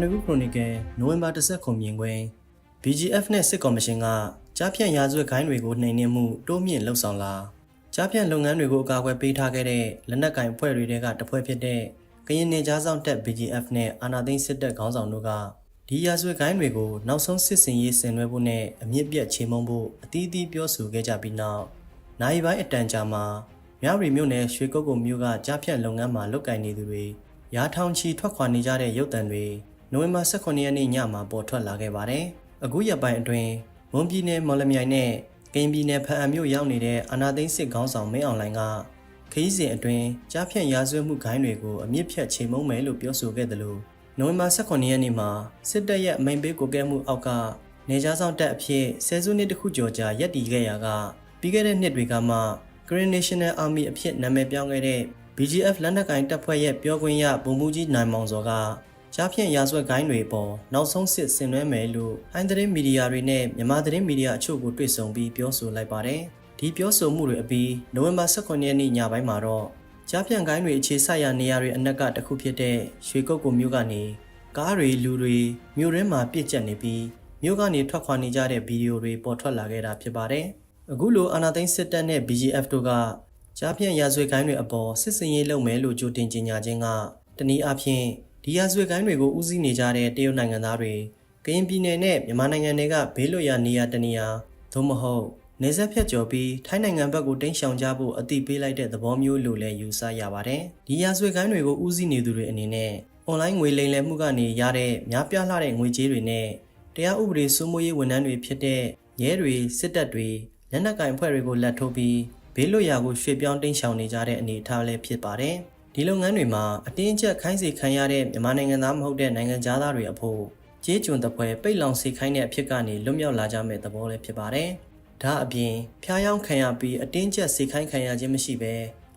မြန်မာနေကူခရိုနီကယ်နိုဝင်ဘာ10ခုမြင်ကွင်း BGF နဲ့စစ်ကော်မရှင်ကကြားဖြန့်ရာဇဝတ်ခိုင်းတွေကိုနှိမ်နင်းမှုတိုးမြင့်လှုပ်ဆောင်လာကြားဖြန့်လုပ်ငန်းတွေကိုအကာအကွယ်ပေးထားခဲ့တဲ့လက်နက်ကင်အဖွဲ့တွေကတဖွဲ့ဖြစ်တဲ့ကရင်နေကြားဆောင်တပ် BGF နဲ့အာနာသိန်းစစ်တပ်ခေါင်းဆောင်တို့ကဒီရာဇဝတ်ခိုင်းတွေကိုနောက်ဆုံးစစ်စင်ရေးဆင်နွှဲဖို့နဲ့အမြင့်ပြတ်ချေမှုန်းဖို့အသီးသီးပြောဆိုခဲ့ကြပြီးနောက်နိုင်ပိုင်းအတန်ကြာမှာမြရီမြို့နယ်ရွှေကုတ်ကုတ်မြို့ကကြားဖြန့်လုပ်ငန်းမှာလုပ်ကင်နေသူတွေရာထောင်ချီထွက်ခွာနေကြတဲ့ရုပ်တံတွေ နိုဝင်ဘာ18ရက်နေ့ညမှာပေါ်ထွက်လာခဲ့ပါတယ်။အခုရက်ပိုင်းအတွင်းမွန်ပြည်နယ်မော်လမြိုင်နဲ့ကရင်ပြည်နယ်ဖအံမြို့ရောက်နေတဲ့အာနာသိန်းစစ်ခေါင်းဆောင်မင်းအောင်လှိုင်ကခရီးစဉ်အတွင်းကြားဖြန့်ရာဇဝတ်မှုဂိုင်းတွေကိုအမြင့်ဖြတ်ချိန်မုံမယ်လို့ပြောဆိုခဲ့တယ်လို့နိုဝင်ဘာ18ရက်နေ့မှာစစ်တပ်ရဲ့အမိန်ပေးကိုကဲမှုအောက်ကနေကြားဆောင်တပ်အဖြစ်ဆယ်စုနှစ်တခုကျော်ကြာရပ်တည်ခဲ့ရာကပြီးခဲ့တဲ့နှစ်တွေကမှ Green National Army အဖြစ်နာမည်ပြောင်းခဲ့တဲ့ BGF လက်နက်ကိုင်တပ်ဖွဲ့ရဲ့ပြောခွင့်ရဗိုလ်မှူးကြီးနိုင်မောင်စောက ကြားဖြန့်ရာဇဝတ်ဂိုင်းတွေပေါ်နောက်ဆုံးစစ်ဆင်နွှဲမယ်လို့ဟိုင်းသတင်းမီဒီယာတွေနဲ့မြန်မာသတင်းမီဒီယာအချို့ကိုတွေ့ဆုံပြီးပြောဆိုလိုက်ပါတယ်။ဒီပြောဆိုမှုတွေအပြီးနိုဝင်ဘာ18ရက်နေ့ညပိုင်းမှာတော့ကြားဖြန့်ဂိုင်းတွေအခြေစိုက်ရာနေရာတွေအနက်ကတစ်ခုဖြစ်တဲ့ရွှေကုတ်ကုမြို့ကနေကားတွေလူတွေမြို့ရင်းမှာပြစ်ကျက်နေပြီးမြို့ကနေထွက်ခွာနေကြတဲ့ဗီဒီယိုတွေပေါ်ထွက်လာခဲ့တာဖြစ်ပါတယ်။အခုလိုအာနာသိန်းစစ်တပ်နဲ့ BGF တို့ကကြားဖြန့်ရာဇဝတ်ကိုင်းတွေအပေါ်စစ်စင်ရေးလုပ်မယ်လို့ကြိုတင်ကြေညာခြင်းကတနည်းအားဖြင့် ဒီရာဇဝတ်ကိုင်းတွေကိုဦးစီးနေကြတဲ့တရုတ်နိုင်ငံသားတွေကရင်ပြည်နယ်နဲ့မြန်မာနိုင်ငံတွေကဘေးလွတ်ရာနေရာတနေရာသို့မဟုတ်နေဆက်ဖြတ်ကျော်ပြီးထိုင်းနိုင်ငံဘက်ကိုတိမ်းရှောင်ကြဖို့အတိပေးလိုက်တဲ့သဘောမျိုးလို့လည်းယူဆရပါတယ်။ဒီရာဇဝတ်ကိုင်းတွေကိုဦးစီးနေသူတွေအနေနဲ့အွန်လိုင်းငွေလိမ်လည်မှုကနေရတဲ့များပြားလှတဲ့ငွေကြေးတွေနဲ့တရားဥပဒေစိုးမိုးရေးဝန်ထမ်းတွေဖြစ်တဲ့ရဲတွေစစ်တပ်တွေလက်နက်ကင်အဖွဲ့တွေကိုလက်ထိုးပြီးဘေးလွတ်ရာကိုရွှေ့ပြောင်းတိမ်းရှောင်နေကြတဲ့အနေအထားလည်းဖြစ်ပါတယ်။ ဒီလုပ်ငန်းတွေမှာအတင်းအကျပ်ခိုင်းစေခံရတဲ့မြန်မာနိုင်ငံသားမဟုတ်တဲ့နိုင်ငံသားတွေအဖို့ကြေးကျွန်တပွဲပိတ်လောင်စေခိုင်းတဲ့အဖြစ်ကနေလွတ်မြောက်လာကြမယ့်သဘောလည်းဖြစ်ပါတယ်။ဒါအပြင်ဖျားယောင်းခံရပြီးအတင်းကျပ်စေခိုင်းခံရခြင်းမရှိဘဲ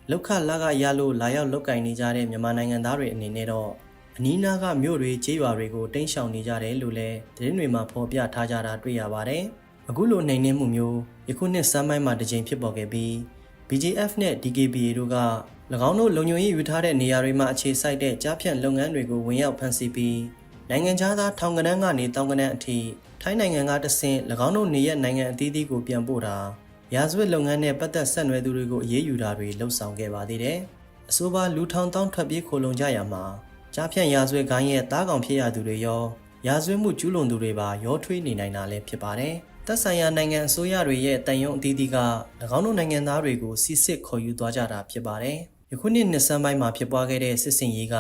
လောက်ခလာကရလို့လာရောက်လောက်ကင်နေကြတဲ့မြန်မာနိုင်ငံသားတွေအနေနဲ့တော့အနီးနားကမြို့တွေကျေးရွာတွေကိုတိမ်းရှောင်နေကြတယ်လို့လည်းသတင်းတွေမှာဖော်ပြထားကြတာတွေ့ရပါတယ်။အခုလိုနှိမ်နင်းမှုမျိုးယခုနှစ်စမ်းပိုင်းမှာတစ်ကြိမ်ဖြစ်ပေါ်ခဲ့ပြီး BGF နဲ့ DKBA တို့က၎ င်းတို့လုံခြုံရေးယူထားတဲ့နေရာတွေမှာအခြေစိုက်တဲ့ကြားဖြတ်လုပ်ငန်းတွေကိုဝင်ရောက်ဖမ်းဆီးပြီးနိုင်ငံခြားသားထောင်ကနန်းကနေတောင်ကနန်းအထိထိုင်းနိုင်ငံကတဆင့်၎င်းတို့နေရနိုင်ငံအသီးသီးကိုပြန်ပို့တာရာဇဝတ်လုပ်ငန်းနဲ့ပတ်သက်ဆက်နွယ်သူတွေကိုအရေးယူတာတွေလှုပ်ဆောင်ခဲ့ပါသေးတယ်။အဆိုပါလူထောင်တောင်းထွက်ပြေးခိုလုံကြရမှာကြားဖြတ်ရာဇဝတ်ဂိုင်းရဲ့တားကောင်ဖြစ်ရသူတွေရောရာဇဝတ်မှုကျူးလွန်သူတွေပါရောထွေးနေနိုင်တာလည်းဖြစ်ပါတယ်။သက်ဆိုင်ရာနိုင်ငံအစိုးရတွေရဲ့တန်ယုံအသီးသီးက၎င်းတို့နိုင်ငံသားတွေကိုစစ်စစ်ခေါ်ယူသွားကြတာဖြစ်ပါတယ်။ ယခုနှစ်နှစ်ဆန်းပိုင်းမှာဖြစ်ပွားခဲ့တဲ့စစ်စင်ရေးက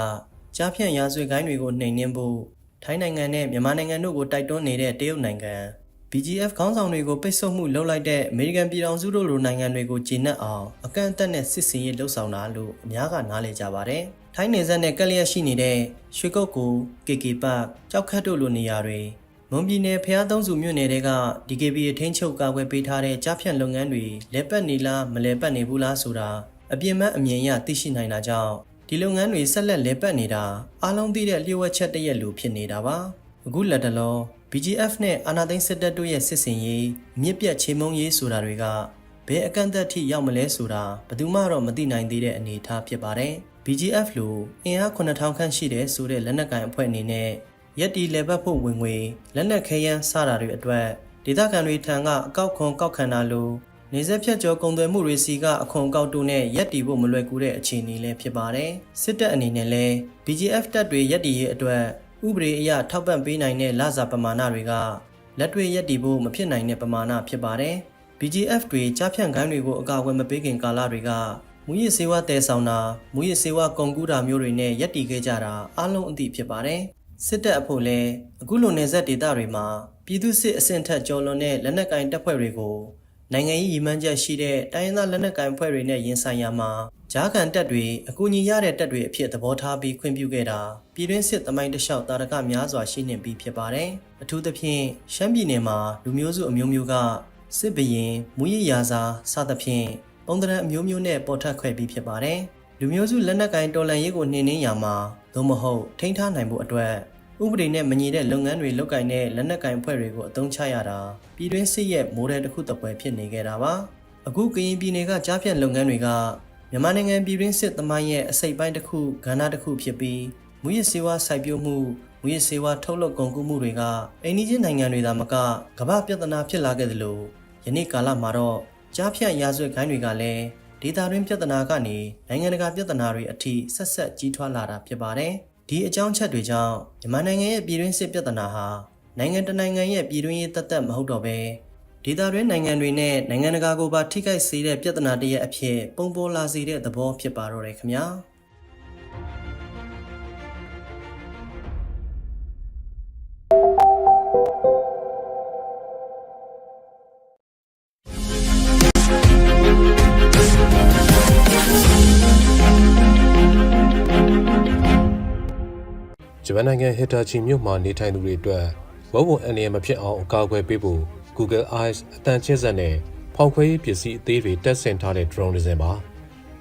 ကြားဖြန့်ရာဇဝတ်ဂိုင်းတွေကိုနှိမ်နင်းဖို့ထိုင်းနိုင်ငံနဲ့မြန်မာနိုင်ငံတို့ကိုတိုက်တွန်းနေတဲ့တရုတ်နိုင်ငံ BGF ခေါင်းဆောင်တွေကိုပိတ်ဆို့မှုလုပ်လိုက်တဲ့အမေရိကန်ပြည်ထောင်စုတို့လိုနိုင်ငံတွေကိုကျေနပ်အောင်အကန့်အသတ်နဲ့စစ်စင်ရေးလှုပ်ဆောင်တာလို့အများကနားလည်ကြပါတယ်။ထိုင်းနယ်စပ်နဲ့ကက်လျက်ရှိနေတဲ့ရွှေကုတ်ကူ KK ပတ်ကြောက်ခတ်တို့လိုနေရာတွေမွန်ပြည်နယ်ဖျားသုံးစုမြို့နယ်တွေက DKB အထင်းချုပ်ကာကွယ်ပေးထားတဲ့ကြားဖြတ်လုပ်ငန်းတွေလက်ပတ်နေလားမလဲပတ်နေဘူးလားဆိုတာ အပြင်းမဲ့အမြင်အရသိရှိနိုင်တာကြောင့်ဒီလုပ်ငန်းတွေဆက်လက်လဲပတ်နေတာအားလုံးသိတဲ့လျှို့ဝှက်ချက်တရက်လိုဖြစ်နေတာပါအခုလက်တလော BGF နဲ့အာနာသိန်းစစ်တပ်တို့ရဲ့စစ်စင်ရေးမြစ်ပြတ်ချေမုံရေးဆိုတာတွေကဘယ်အကန့်အသတ်ထိရောက်မလဲဆိုတာဘယ်သူမှတော့မသိနိုင်သေးတဲ့အနေအထားဖြစ်ပါတယ်။ BGF လိုအင်အား9000ခန့်ရှိတဲ့ဆိုတဲ့လက်နက်ကိုင်အဖွဲ့အနေနဲ့ရက်တီလေပတ်ဖို့ဝင်ငွေလက်နက်ခဲယမ်းစတာတွေအတွက်ဒေသခံတွေထံကအကောက်ခွန်ကောက်ခံတာလို့ နေဆက်ဖြတ်ကျော်ကုန်သွယ်မှုတွေစီကအခွန်ကောက်တုနဲ့ရက်တီဖို့မလွယ်ကူတဲ့အခြေအနေလည်းဖြစ်ပါတယ်။စစ်တပ်အနေနဲ့လည်း BGF တပ်တွေရက်တီရဲ့အတွက်ဥပဒေအရထောက်ပံ့ပေးနိုင်တဲ့လစာပမာဏတွေကလက်တွေ့ရက်တည်ဖို့မဖြစ်နိုင်တဲ့ပမာဏဖြစ်ပါတယ်။ BGF တွေကြားဖြန့်ကိုင်းတွေကိုအကာအကွယ်မပေးခင်ကာလတွေကမူရစ်စေဝါတဲဆောင်တာမူရစ်စေဝါကုန်ကူးတာမျိုးတွေနဲ့ရက်တည်ခဲ့ကြတာအလုံးအသည့်ဖြစ်ပါတယ်။စစ်တပ်အဖို့လဲအခုလိုနေဆက်ဒေသတွေမှာပြည်သူစစ်အဆင့်ထက်ကျော်လွန်တဲ့လက်နက်ကင်တပ်ဖွဲ့တွေကို နိုင်ငံရေးရည်မှန်းချက်ရှိတဲ့တိုင်းရင်းသားလက်နက်ကိုင်ဖွဲ့တွေနဲ့ရင်ဆိုင်ရမှာဂျားကန်တပ်တွေအကူအညီရတဲ့တပ်တွေအဖြစ်သဘောထားပြီးခွင့်ပြုခဲ့တာပြည်တွင်းစစ်သမိုင်းတလျှောက်တာရကများစွာရှိနေပြီးဖြစ်ပါတယ်။အထူးသဖြင့်ရှမ်းပြည်နယ်မှာလူမျိုးစုအမျိုးမျိုးကစစ်ဘရင်မူရည်ရာစာစသဖြင့်ပုံသဏ္ဍာန်အမျိုးမျိုးနဲ့ပေါ်ထွက်ခွဲပြီးဖြစ်ပါတယ်။လူမျိုးစုလက်နက်ကိုင်တော်လှန်ရေးကိုနှင်နှင်းရမှာသို့မဟုတ်ထိန်းထားနိုင်ဖို့အတွက် ဥပဒေနဲ့မညီတဲ့လုပ်ငန်းတွေလုပ်ကင်တဲ့လက်နက်ကင်ဖွဲ့တွေကိုအသုံးချရတာပြည်တွင်းစစ်ရဲ့မိုးဒယ်တစ်ခုတစ်ပွဲဖြစ်နေခဲ့တာပါအခုကရင်ပြည်နယ်ကကြားဖြတ်လုပ်ငန်းတွေကမြန်မာနိုင်ငံပြည်တွင်းစစ်သမိုင်းရဲ့အစိတ်ပိုင်းတစ်ခုကဏ္ဍတစ်ခုဖြစ်ပြီးမူရစ်စေဝါစိုက်ပျိုးမှုမူရစ်စေဝါထုတ်လုပ်ကုန်ကူးမှုတွေကအိန္ဒိချင်းနိုင်ငံတွေသာမကကမ္ဘာပြဿနာဖြစ်လာခဲ့သလိုယနေ့ကာလမှာတော့ကြားဖြတ်ရာဇဝတ်ခိုင်းတွေကလည်းဒေတာတွင်းပြဿနာကနေနိုင်ငံတကာပြဿနာတွေအထိဆက်ဆက်ကြီးထွားလာတာဖြစ်ပါတယ်။ ဒီအကြောင်းချက်တွေကြောင့်မြန်မာနိုင်ငံရဲ့ပြည်တွင်းစစ်ပြဿနာဟာနိုင်ငံတစ်နိုင်ငံရဲ့ပြည်တွင်းရေးတသက်မဟုတ်တော့ဘဲဒေတာတွင်းနိုင်ငံတွေနဲ့နိုင်ငံတကာကိုပါထိခိုက်စေတဲ့ပြဿနာတစ်ရပ်အဖြစ်ပုံပေါ်လာစေတဲ့သဘောဖြစ်ပါတော့တယ်ခင်ဗျာ။ ဂျပန်နိုင်ငံဟီတာချီမြို့မှာနေထိုင်သူတွေအတွက်ဝက်ဝံအန်ရမဖြစ်အောင်အကာအကွယ်ပေးဖို့ Google Eyes အတန်ချင်းဆက်နဲ့ဖောက်ခွဲရေးပစ္စည်းအသေးတွေတက်ဆင်ထားတဲ့ drone တစ်စင်းပါ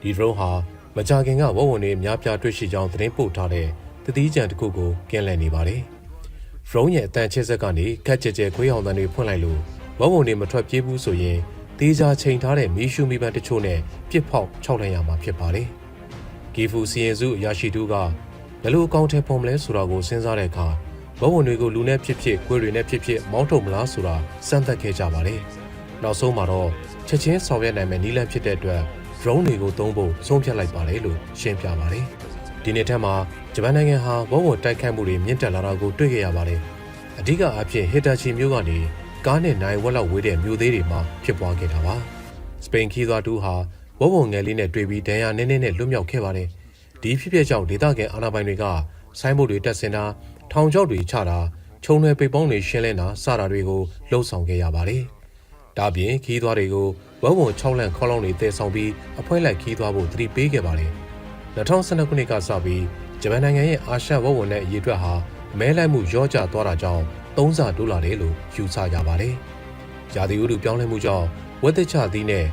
ဒီ drone ဟာမကြာခင်ကဝက်ဝံတွေအများပြားတွေ့ရှိကြောင်းသတင်းပို့ထားတဲ့သတိကြံတစ်ခုကိုကင်းလည်နေပါတယ် drone ရဲ့အတန်ချင်းဆက်ကနေကတ်ကြဲကြဲခွေးအောင်တန်းတွေဖွင့်လိုက်လို့ဝက်ဝံတွေမထွက်ပြေးဘူးဆိုရင်တေးချာချိန်ထားတဲ့မီးရှူမီပန်တချို့နဲ့ပြစ်ဖောက်ခြောက်လိုက်ရမှာဖြစ်ပါတယ်ဂီဖူစီရင်စုအရာရှိတူက ဘယ်လိုအကောင့်ထဲပုံမလဲဆိုတာကိုစဉ်းစားတဲ့အခါဘဝဝင်တွေကိုလူနဲ့ဖြစ်ဖြစ်၊ကိုယ်တွေနဲ့ဖြစ်ဖြစ်မောင်းထုတ်မလားဆိုတာစမ်းသပ်ခဲ့ကြပါတယ်။နောက်ဆုံးမှာတော့ချက်ချင်းဆောင်ရွက်နိုင်မယ့်နည်းလမ်းဖြစ်တဲ့အတွက် drone တွေကိုသုံးဖို့ဆုံးဖြတ်လိုက်ပါတယ်လို့ရှင်းပြပါတယ်။ဒီနေ့ထက်မှာဂျပန်နိုင်ငံဟာဘဝဝင်တိုက်ခိုက်မှုတွေမြင့်တက်လာတာကိုတွေ့ခဲ့ရပါတယ်။အဓိကအဖြစ်ဟီတာချီမြို့ကနေကားနဲ့နိုင်ဝက်လောက်ဝေးတဲ့မြို့သေးတွေမှာဖြစ်ပွားခဲ့တာပါ။စပိန်ခီးသွားတူဟာဝဝငယ်လေးနဲ့တွေ့ပြီးဒဏ်ရာနည်းနည်းနဲ့လွတ်မြောက်ခဲ့ပါတယ်။ ဒီဖြစ်ပျက်ကြောင့်ဒေသခံအာဏာပိုင်တွေကဆိုင်းဘုတ်တွေတက်ဆင်တာထောင်ချောက်တွေချတာခြုံနယ်ပိတ်ပေါင်းတွေရှင်းလင်းတာစတာတွေကိုလှုံ့ဆော်ခဲ့ရပါတယ်။ဒါပြင်ခီးသွားတွေကိုဝဝ6လန့်ခေါလောင်းတွေတည်ဆောင်ပြီးအဖွဲလိုက်ခီးသွားဖို့သတိပေးခဲ့ပါတယ်။2012ခုနှစ်ကစပြီးဂျပန်နိုင်ငံရဲ့အာရှဝဝနဲ့အရေးအတွက်ဟာမဲလိုက်မှုရောကျသွားတာကြောင့်သုံးဆတိုးလာတယ်လို့ယူဆကြပါတယ်။ရာသီဥတုပြောင်းလဲမှုကြောင့်ဝက်သက်ချသီးနဲ့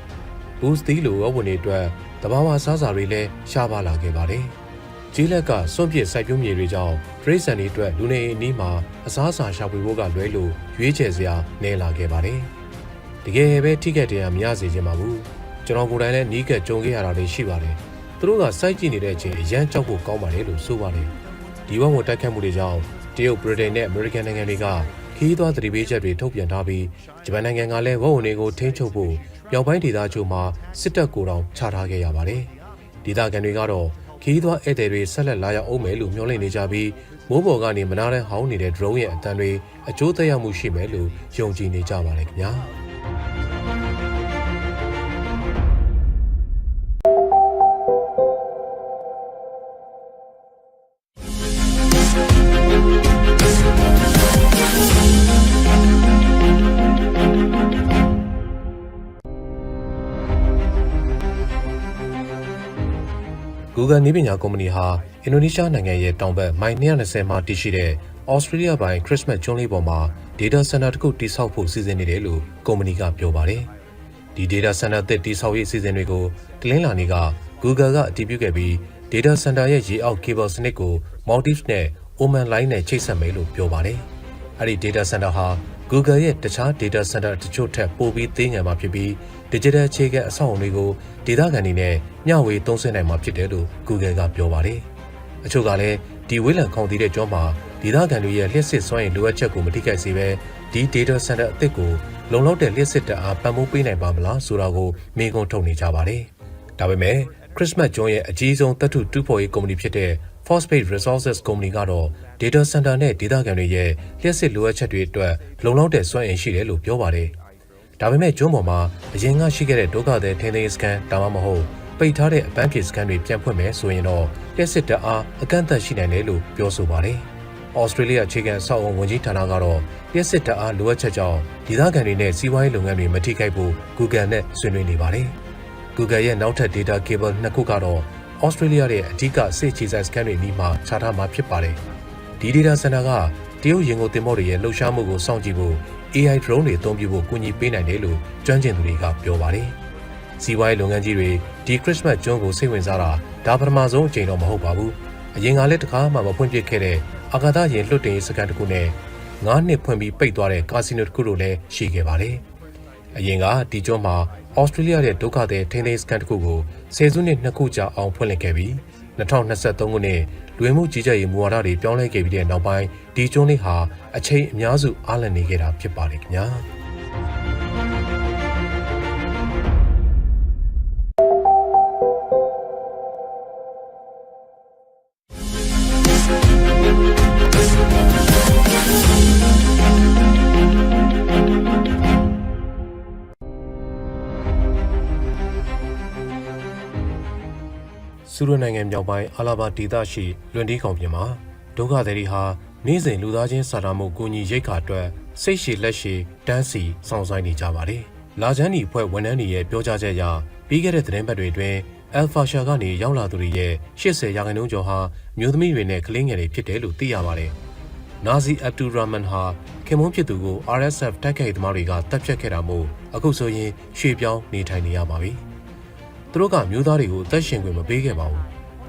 boost သီးလိုဝဝတွေအတွက် တဘာဝစားစာတွေလည်းရှားပါလာခဲ့ပါတယ်။ကြီးလက်ကစွန့်ပစ်စိုက်ပျိုးမြေတွေကြောင့်ဒရိတ်ဆန်တွေအတွက်လူနေအိမ်အနီးမှာအစားအစာရှာဖွေဖို့ကလွဲလို့ရွေးချယ်စရာနည်းလာခဲ့ပါတယ်။တကယ်ပဲထိခိုက်တရားမရစေချင်ပါဘူး။ကျွန်တော်ကိုယ်တိုင်လည်းနီးကပ်ကြုံခဲ့ရတာတွေရှိပါတယ်။သူတို့ကစိုက်ကြည့်နေတဲ့အချိန်အရန်ကြောက်ဖို့ကောင်းပါတယ်လို့ဆိုပါတယ်။ဒီဝဝတိုက်ခတ်မှုတွေကြောင့်တရုတ်ဗြိတိန်နဲ့အမေရိကန်နိုင်ငံတွေက ခီးသွွားသတိပေးချက်တွေထုတ်ပြန်ထားပြီးဂျပန်နိုင်ငံကလည်းဝဝတွေကိုထိန်းချုပ်ဖို့မြောက်ပိုင်းဒေသချို့မှာစစ်တပ်ကိုယ်တောင်ချထားခဲ့ရပါတယ်။ဒေသခံတွေကတော့ခီးသွွားဧည့်သည်တွေဆက်လက်လာရောက်အောင်မယ်လို့မျှော်လင့်နေကြပြီးမိုးပေါ်ကနေမနာတဲ့ဟောင်းနေတဲ့ drone ရဲ့အတန်တွေအကျိုးသက်ရောက်မှုရှိမယ်လို့ယုံကြည်နေကြပါတယ်ခင်ဗျာ။ ဂူဂယ်နည်းပညာကုမ္ပဏီဟာအင်ဒိုနီးရှားနိုင်ငံရဲ့တောင်ဘက်မိုင်220မှာတည်ရှိတဲ့ဩစတြေးလျပိုင်ခရစ်စမတ်ကျွန်းလေးပေါ်မှာ data center တစ်ခုတည်ဆောက်ဖို့စီစဉ်နေတယ်လို့ကုမ္ပဏီကပြောပါတယ်။ဒီ data center သစ်တည်ဆောက်ရေးအစီအစဉ်တွေကိုတလင်းလာနေက Google ကအတည်ပြုခဲ့ပြီး data center ရဲ့ရေအောက် cable စနစ်ကို Maldives နဲ့ Oman Line နဲ့ချိတ်ဆက်မယ်လို့ပြောပါတယ်။အဲ့ဒီ data center ဟာ Google ရဲ့တခြား data center တချို့ထက်ပိုပြီးသေးငယ်မှာဖြစ်ပြီး digital အခြေခံအဆောက်အအုံတွေကိုဒေသခံတွေနဲ့မျှဝေသုံးစွဲနိုင်မှာဖြစ်တယ်လို့ Google ကပြောပါတယ်။အချို့ကလည်းဒီဝေးလံခေါင်တည်တဲ့ကျွန်းမှာဒေသခံတွေရဲ့လျှက်စစ်စွမ်းရည်လိုအပ်ချက်ကိုမထိခိုက်စေဘဲဒီ data center အသစ်ကိုလုံလောက်တဲ့လျှက်စစ်တပ်အားပံ့ပိုးပေးနိုင်ပါမလားဆိုတာကိုမေးခွန်းထုတ်နေကြပါတယ်။ဒါပေမဲ့ Christmas ကျွန်းရဲ့အကြီးဆုံးသတ္တုတူးဖော်ရေးကုမ္ပဏီဖြစ်တဲ့ Phosphate Resources ကုမ္ပဏီကတော့ data center နဲ့ဒေသခံတွေရဲ့လျှက်စစ်လိုအပ်ချက်တွေအတွက်လုံလောက်တဲ့စွမ်းအင်ရှိတယ်လို့ပြောပါတယ်။ဒါပေမဲ့ကျွန်းပေါ်မှာအရင်ကရှိခဲ့တဲ့ဒုက္ခသည်ထင်းထင်းစကန်ဒါမှမဟုတ်ပိတ်ထားတဲ့အပန်းဖြေစကန်တွေပြန်ဖွင့်မယ်ဆိုရင်တော့လျှက်စစ်တပ်အားအကန့်အသတ်ရှိနိုင်တယ်လို့ပြောဆိုပါတယ်။ဩစတြေးလျအခြေခံဆောက်အုံဝန်ကြီးဌာနကတော့လျှက်စစ်တပ်အားလိုအပ်ချက်ကြောင့်ဒေသခံတွေနဲ့စီးပွားရေးလုပ်ငန်းတွေမထိခိုက်ဖို့ Google နဲ့ဆွေးနွေးနေပါတယ်။ Google ရဲ့နောက်ထပ် data cable နှစ်ခုကတော့ Australia ရဲ့အဓိကစိတ်ချစိုက်စကန်တွေနီးမှာခြားထားမှာဖြစ်ပါတယ်။ ဒီ data center ကတရုတ်ရင်ကုန်တင်မောတွေရဲ့လှုပ်ရှားမှုကိုစောင့်ကြည့်ဖို့ AI drone တွေအသုံးပြုဖို့ကူညီပေးနိုင်တယ်လို့ကျွမ်းကျင်သူတွေကပြောပါတယ်။စီးပွားရေးလုပ်ငန်းကြီးတွေဒီ Christmas ကျွန်းကိုစိတ်ဝင်စားတာဒါပထမဆုံးအကြိမ်တော့မဟုတ်ပါဘူး။အရင်ကလည်းတစ်ခါမှမဖွင့်ပြခဲ့တဲ့အာကာသယာဉ်လွှတ်တင်ရေးစကန်တစ်ခုနဲ့9နှစ်ဖွင့်ပြီးပိတ်သွားတဲ့ကာစီနိုတစ်ခုတို့လည်းရှိခဲ့ပါတယ်။အရင်ကဒီကျွန်းမှာဩစတြေးလျရဲ့ဒုက္ခသည်ထိန်းသိမ်းစကန်တစ်ခုကိုဆယ်စုနှစ်နှစ်ခုကြာအောင်ဖွင့်လှစ်ခဲ့ပြီး2023ခုနှစ် လူဝင်မှုကြီးကြပ်ရေးမူဝါဒတွေပြောင်းလဲခဲ့ပြီးတဲ့နောက်ပိုင်းဒီကျွန်းလေးဟာအချိန်အများစုအားလည်နေခဲ့တာဖြစ်ပါတယ်ခင်ဗျာ။ ဆူရနိုင်ငံမြောက်ပိုင်းအာလာဘာဒေသရှိလွန်ဒီကောင်ပြင်မှာဒုက္ခသည်တွေဟာနေ့စဉ်လူသားချင်းစာနာမှုကူညီရိတ်ခါအတွက်စိတ်ရှည်လက်ရှည်တန်းစီစောင့်ဆိုင်းနေကြပါတယ်။လာချမ်းဒီအဖွဲ့ဝန်ထမ်းတွေရဲ့ပြောကြားချက်အရပြီးခဲ့တဲ့သတင်းပတ်တွေအတွင်းအယ်ဖာရှာကနေရောက်လာသူတွေရဲ့80ရာခိုင်နှုန်းကျော်ဟာမျိုးသမီးတွေနဲ့ကလေးငယ်တွေဖြစ်တယ်လို့သိရပါတယ်။နာဇီအဗ်ဒူရာမန်ဟာခင်မုန်းဖြစ်သူကို RSF တိုက်ခိုက်သမားတွေကတပ်ဖြတ်ခဲ့တာမို့အခုဆိုရင်ရွှေ့ပြောင်းနေထိုင်နေရပါပြီ။ သူတို့ကမျိုးသားတွေကိုအသက်ရှင်ခွင့်မပေးခဲ့ပါဘူး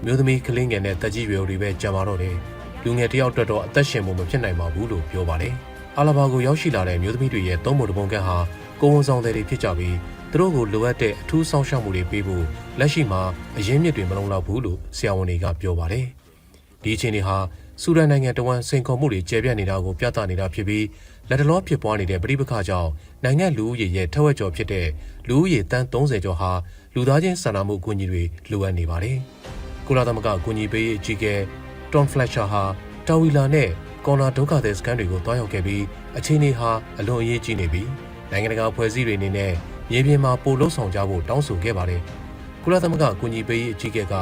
မျိုးသမီးကလေးငယ်နဲ့တက်ကြီးရွယ်တွေပဲကြာပါတော့တယ်လူငယ်တယောက်အတွက်တော့အသက်ရှင်ဖို့မဖြစ်နိုင်ပါဘူးလို့ပြောပါတယ်အာလာဘာကိုရောက်ရှိလာတဲ့မျိုးသမီးတွေရဲ့သုံးပုံတပုံကန်းဟာကိုဝန်ဆောင်တွေဖြစ်ကြပြီးသူတို့ကိုလိုအပ်တဲ့အထူးဆောင်ရှောက်မှုတွေပေးဖို့လက်ရှိမှာအရင်းမြစ်တွေမလုံလောက်ဘူးလို့ဆရာဝန်တွေကပြောပါတယ်ဒီအချိန်တွေဟာဆူဒန်နိုင်ငံတဝန်းစိန်ခေါ်မှုတွေကျယ်ပြန့်နေတာကိုပြသနေတာဖြစ်ပြီးလက်တလောဖြစ်ပွားနေတဲ့ပြည်ပခါကြောင့်နိုင်ငံလူဦးရေရဲ့ထက်ဝက်ကျော်ဖြစ်တဲ့လူဦးရေတန်း30ကျော်ဟာ လူသားချင်းစာနာမှုအကူအညီတွေလိုအပ်နေပါတယ်။ကုလသမဂ္ဂအကူအညီပေးရေးအကြီးအကဲ Tom Fletcher ဟာတာဝီလာနဲ့ကော်နာဒုက္ခသည်စခန်းတွေကိုတွားရောက်ခဲ့ပြီးအခြေအနေဟာအလွန်အရေးကြီးနေပြီးနိုင်ငံတကာဖွဲ့စည်းတွေအနေနဲ့မြေပြင်မှာပို့လို့ဆောင်ကြဖို့တောင်းဆိုခဲ့ပါတယ်။ကုလသမဂ္ဂအကူအညီပေးရေးအကြီးအကဲက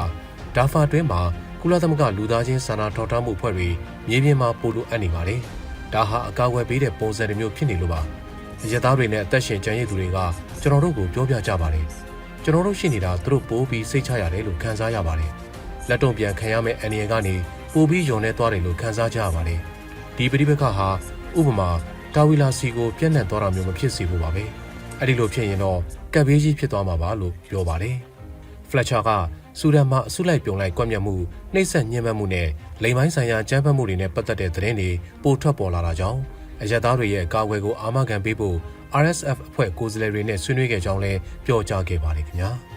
ဒါဖာတွင်းမှာကုလသမဂ္ဂလူသားချင်းစာနာထောက်ထားမှုအဖွဲ့တွေမြေပြင်မှာပို့လို့အပ်နေပါတယ်။ဒါဟာအကာအကွယ်ပေးတဲ့ပုံစံတစ်မျိုးဖြစ်နေလို့ပါ။အရသားတွေနဲ့အသက်ရှင်ကြံရည်သူတွေကကျွန်တော်တို့ကိုပြောပြကြပါတယ်။ ကျွန်တော်တို့ရှိနေတာသူတို့ပိုးပြီးစိတ်ချရတယ်လို့ခံစားရပါတယ်။လက်တုံပြန်ခံရမယ့်အန္တရာယ်ကနေပိုပြီးယုံနေသွားတယ်လို့ခံစားကြရပါတယ်။ဒီပဋိပက္ခဟာဥပမာတာဝီလာစီကိုပြန့်နှံ့သွားတာမျိုးမဖြစ်စေဘူးပါပဲ။အဲ့ဒီလိုဖြစ်ရင်တော့ကပ်ဘေးကြီးဖြစ်သွားမှာပါလို့ပြောပါတယ်။ Fletcher ကဆူဒန်မှာအစုလိုက်ပြုံလိုက်ကွက်မြက်မှုနှိပ်စက်ညှဉ်းပန်းမှုနဲ့လိမ်ပိုင်းဆိုင်ရာကြမ်းဖက်မှုတွေနဲ့ပတ်သက်တဲ့သတင်းတွေပိုထွက်ပေါ်လာတာကြောင့်အရက်သားတွေရဲ့ကာကွယ်ကိုအာမခံပေးဖို့ RSF အဖွဲ့ကိုယ်စားလှယ်တွေနဲ့ဆွေးနွေးခဲ့ကြောင်းလည်းပြောကြားခဲ့ပါတယ်ခင်ဗျာ။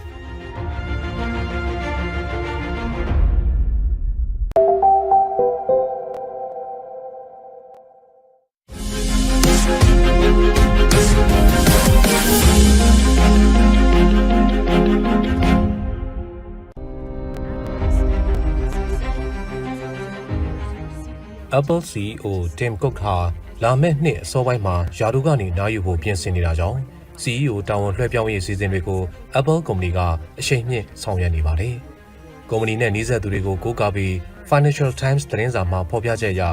Apple CEO Tim Cook ဟာ လာမယ့်နှစ်အစောပိုင်းမှာယာတူကနေနားယူဖို့ပြင်ဆင်နေတာကြောင့် CEO တာဝန်လွှဲပြောင်းရေးအစီအစဉ်တွေကို Apple ကုမ္ပဏီကအရှိန်မြင့်ဆောင်ရွက်နေပါတယ်။ကုမ္ပဏီနဲ့နှိစက်သူတွေကိုကိုးကားပြီး Financial Times သတင်းစာမှာဖော်ပြချက်အရ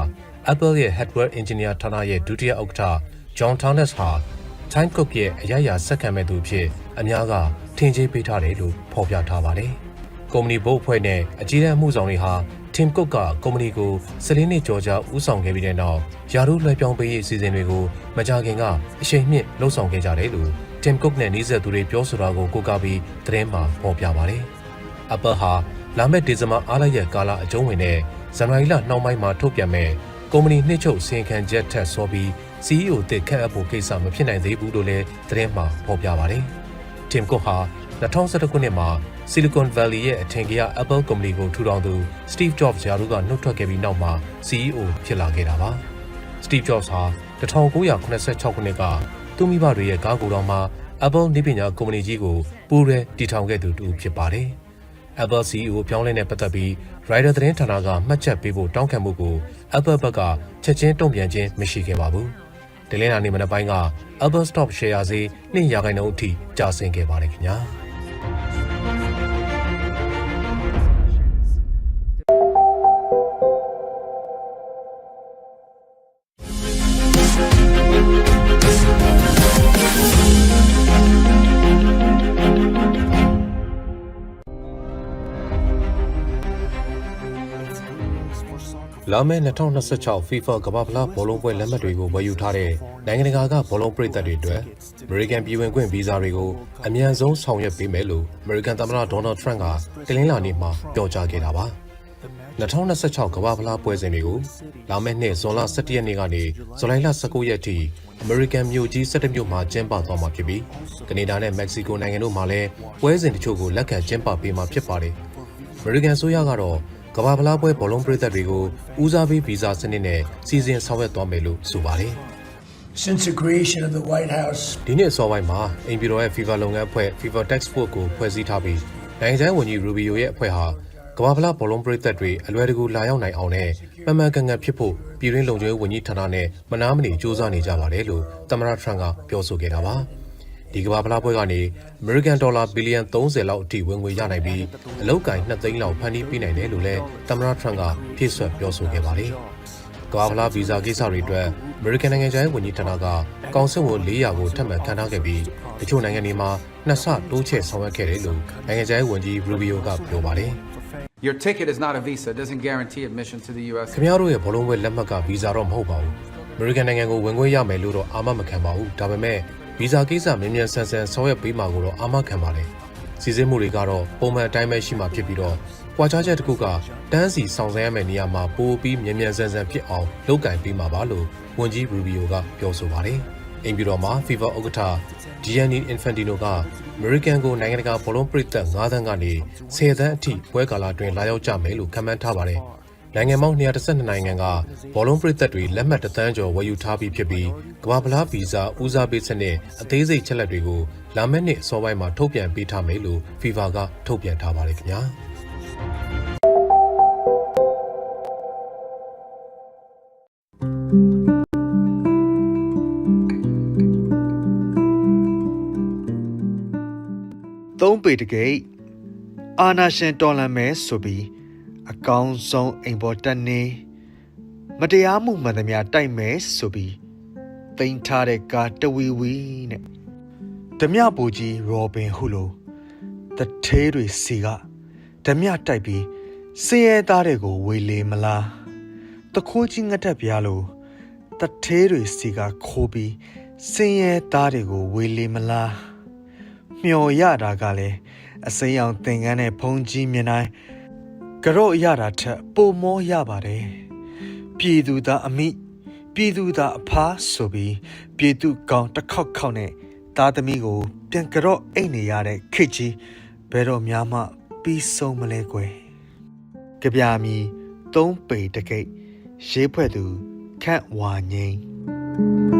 Apple ရဲ့ Hardware Engineer ဌာနရဲ့ဒုတိယဥက္ကဋ္ဌ John Townes ဟာ Time Cook ရဲ့အရရစက္ကန့်မဲ့သူဖြစ်အများကထင်ကြီးပေးထားတယ်လို့ဖော်ပြထားပါတယ်။ကုမ္ပဏီဘုတ်အဖွဲ့နဲ့အကြီးတန်းမှုဆောင်တွေဟာ Tim Cook ကကုမ္ပဏီကိုစလင်းနှစ်ကျော်ကြာဦးဆောင်ခဲ့ပြီးတဲ့နောက်ယာရုလွှဲပြောင်းပေးရေးအစီအစဉ်တွေကိုမကြာခင်ကအရှိန်မြင့်လှုပ်ဆောင်ခဲ့ကြတယ်လို့ Tim Cook နဲ့နှီးဆက်သူတွေပြောဆိုတာကိုကိုးကားပြီးသတင်းမှာဖော်ပြပါတယ်။ Apple ဟာလာမယ့်ဒီဇင်ဘာအားလရက်ကာလအကျုံးဝင်တဲ့ဇန်နဝါရီလနှောင်းပိုင်းမှာထုတ်ပြန်မဲ့ကုမ္ပဏီနှစ်ချုပ်စီရင်ခံချက်ထက်စောပြီး CEO တစ်ခန့်အပ်ဖို့ကိစ္စမဖြစ်နိုင်သေးဘူးလို့လည်းသတင်းမှာဖော်ပြပါတယ်။ Tim Cook ဟာ2011ခုနှစ်မှာ Silicon Valley ရဲ့အထင်ကရ Apple ကုမ္ပဏီကိုထူထောင်သူ Steve Jobs ရာထူးကနှုတ်ထွက်ခဲ့ပြီးနောက်မှာ CEO ဖြစ်လာခဲ့တာပါ။ Steve Jobs ဟာ1986ခုနှစ်ကသူ့မိဘတွေရဲ့ကားကိုယ်တော်မှာ Apple နည်းပညာကုမ္ပဏီကြီးကိုပူးရဲတည်ထောင်ခဲ့သူတူဖြစ်ပါတယ်။ Apple CEO ပြောင်းလဲတဲ့ပတ်သက်ပြီး Rider သတင်းဌာနကမှတ်ချက်ပေးဖို့တောင်းခံမှုကို Apple ဘက်ကချက်ချင်းတုံ့ပြန်ခြင်းမရှိခဲ့ပါဘူး။ဒီလင်းနာနေမနက်ပိုင်းက Apple Stock Share ဈေး2ရာခိုင်နှုန်းအထိကျဆင်းခဲ့ပါတယ်ခင်ဗျာ။ လာမယ့်2026 FIFA ကမ္ဘာ့ဖလားဘောလုံးပွဲလက်မှတ်တွေကိုဝယ်ယူထားတဲ့နိုင်ငံတကာကဘောလုံးပရိသတ်တွေအတွက် American ပြည်ဝင်ခွင့်ဗီဇာတွေကိုအမြန်ဆုံးဆောင်ရွက်ပေးမယ်လို့ American သမ္မတ Donald Trump ကတနင်္လာနေ့မှာပြောကြားခဲ့တာပါ2026ကမ္ဘာ့ဖလားပွဲစဉ်တွေကိုလာမယ့်နှစ်ဇွန်လ17ရက်နေ့ကနေဇူလိုင်လ19ရက်ထိ American မြို့ကြီး17မြို့မှာကျင်းပသွားမှာဖြစ်ပြီးကနေဒါနဲ့မက္ကဆီကိုနိုင်ငံတို့မှာလည်းပွဲစဉ်တချို့ကိုလက်ခံကျင်းပပေးမှာဖြစ်ပါတယ်မေရိကန်ဆိုရကတော့ ကမ္ဘာဖလားပွဲဘောလုံးပရိသတ်တွေကိုဦးစားပေးဗီဇစနစ်နဲ့စီစဉ်ဆောင်ရွက်သွားမယ်လို့ဆိုပါတယ် Since the creation of the White House, ဒီနှစ်အစောပိုင်းမှာအင်ပီရိုရဲ့ FIFA လုပ်ငန်းအဖွဲ့ FIFA Textbook ကိုဖွဲ့စည်းထားပြီးနိုင်ငံခြားရေးဝန်ကြီး Rubio ရဲ့အဖွဲ့ဟာကမ္ဘာဖလားဘောလုံးပရိသတ်တွေအလွယ်တကူလာရောက်နိုင်အောင်နဲ့မှန်မှန်ကန်ကန်ဖြစ်ဖို့ပြည်တွင်းလုံခြုံရေးဝန်ကြီးဌာနနဲ့မနာမနေစ조사နေကြပါတယ်လို့သမ္မတထရန့်ကပြောဆိုခဲ့တာပါ ဒီကမ္ဘာဖလားပွဲကနေ American Dollar ဘီလီယံ30လောက်အထိဝင်ငွေရနိုင်ပြီးအလောက်ကင်2သိန်းလောက်ဖန်တီးပေးနိုင်တယ်လို့လည်းသမ္မတထရန့်ကဖြည့်ဆွတ်ပြောဆိုခဲ့ပါတယ်ကမ္ဘာဖလားဗီဇာကိစ္စတွေအတွက် American နိုင်ငံခြားရေးဝန်ကြီးဌာနကကောင်စစ်ဝန်400ကိုထပ်မံခန့်ထားခဲ့ပြီးတချို့နိုင်ငံတွေမှာနှစ်ဆတိုးချဲ့ဆောင်ရွက်ခဲ့တယ်လို့နိုင်ငံခြားရေးဝန်ကြီး Rubio ကပြောပါတယ် Your ticket is not a visa. It doesn't guarantee admission to the U.S. ခင်ဗျားတို့ရဲ့ဘောလုံးပွဲလက်မှတ်ကဗီဇာတော့မဟုတ်ပါဘူး။ American နိုင်ငံကိုဝင်ခွင့်ရမယ်လို့တော့အာမမခံပါဘူး။ဒါပေမဲ့ ဗီဇာကိစ္စမြန်မြန်ဆန်ဆန်ဆောင်ရွက်ပေးမှာကိုတော့အာမခံပါတယ်။စီစဉ်မှုတွေကတော့ပုံမှန်အတိုင်းပဲရှိမှဖြစ်ပြီးတော့ကွာခြားချက်တစ်ခုကတန်းစီဆောင်ဆန်းရမယ့်နေရာမှာပိုပြီးမြန်မြန်ဆန်ဆန်ဖြစ်အောင်လုပ်ကင်ပေးမှာပါလို့ဝန်ကြီး Rubio ကပြောဆိုပါတယ်။အင်ပြည်တော်မှာ FIFA ဥက္ကဋ္ဌ Gianni Infantino က American ကိုနိုင်ငံတကာဘောလုံးပရိသတ်9သန်းကနေ10သန်းအထိပွဲကာလအတွင်းလာရောက်ကြမယ်လို့ခန့်မှန်းထားပါတယ်။ နိုင်ငံပေါင်း132နိုင်ငံကဘောလုံးပရိသတ်တွေလက်မှတ်တသန်းကျော်ဝယ်ယူထားပြီးဖြစ်ပြီးကမ္ဘာဖလားဗီဇာဦးစားပေးစနစ်အသေးစိတ်ချက်လက်တွေကိုလာမယ့်နှစ်အစောပိုင်းမှာထုတ်ပြန်ပေးထားမယ်လို့ FIFA ကထုတ်ပြန်ထားပါတယ်ခင်ဗျာ။သုံးပေတကိတ်အာနာရှင်တော်လန်မဲဆိုပြီး အကောင်းဆုံးအိမ်ပေါ်တက်နေမတရားမှုမှန်သမျှတိုက်မဲဆိုပြီးတိန်ထားတဲ့ကာတဝီဝီနဲ့ဓမြပူကြီးရောဘင်ဟုလိုတထဲတွေစီကဓမြတိုက်ပြီးစင်ရဲသားတွေကိုဝေလေမလားတခိုးကြီးငတ်တက်ပြားလို့တထဲတွေစီကခိုးပြီးစင်ရဲသားတွေကိုဝေလေမလားမျော်ရတာကလည်းအစိမ်းအောင်သင်ကန်းနဲ့ဖုံးကြီးမြင်တိုင်း ကြော့ရတာထက်ပိုမောရပါတယ်ပြည်သူသားအမိပြည်သူသားအဖားဆိုပြီးပြည်သူကောင်တစ်ခေါက်ခေါက်နဲ့သားသမီးကိုပြန်ကြော့အိတ်နေရတဲ့ခေတ်ကြီးဘယ်တော့မှမှပြီးဆုံးမလဲကွယ်ကြပြာမီသုံးပေတကိတ်ရေးဖွဲ့သူခန့်ဝါငိမ့်